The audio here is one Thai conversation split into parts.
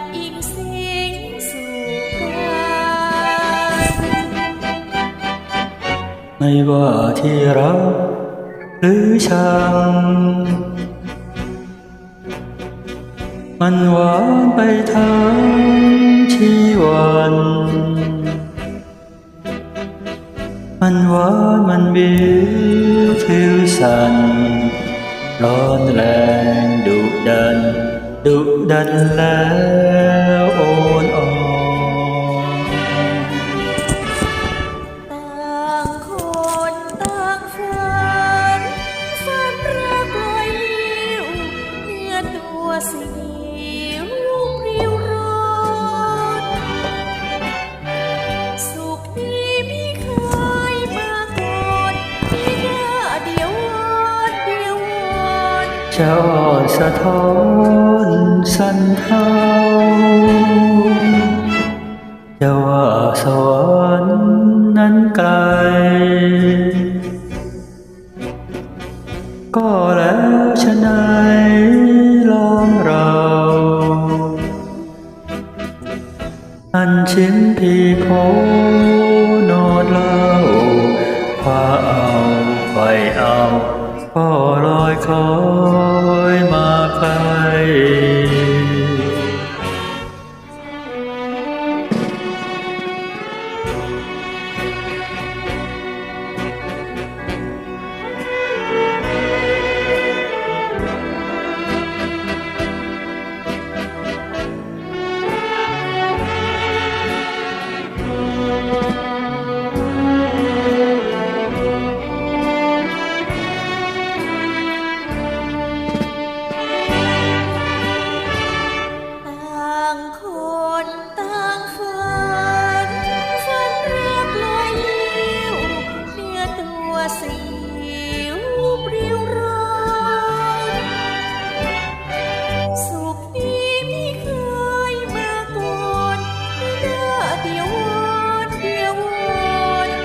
บอิงสิงสู่กันไม่ว่าที่รักหรือชัง มันหวานไปทั้งชีวันมันหวานมันบิวผิวสันร้อนแรงดุดัน ดุดันแล้วโอนอ่อนต่าง จ้าสะท้อนสันเทาจะว่าสวรรค์นั้นไกล ก็แล้วชะไหนลองเรา อันชิมพีโพโนดเล่าคว้าเอาไฟเอา ก็ลอยคอ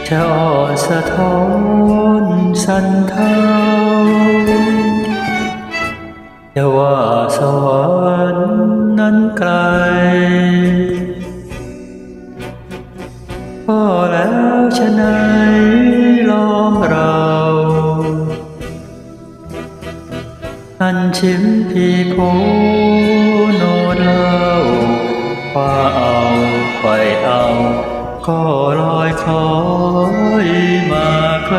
อนจะอ่อสะท้อนสันเทาจะว่าสวรรค์นั้นไกลก็แล้วชะไหนล้องเรา อันชิมพีโพโนดเล่าว้าเอาไฟเอา ก็ลอยคอยมาใคร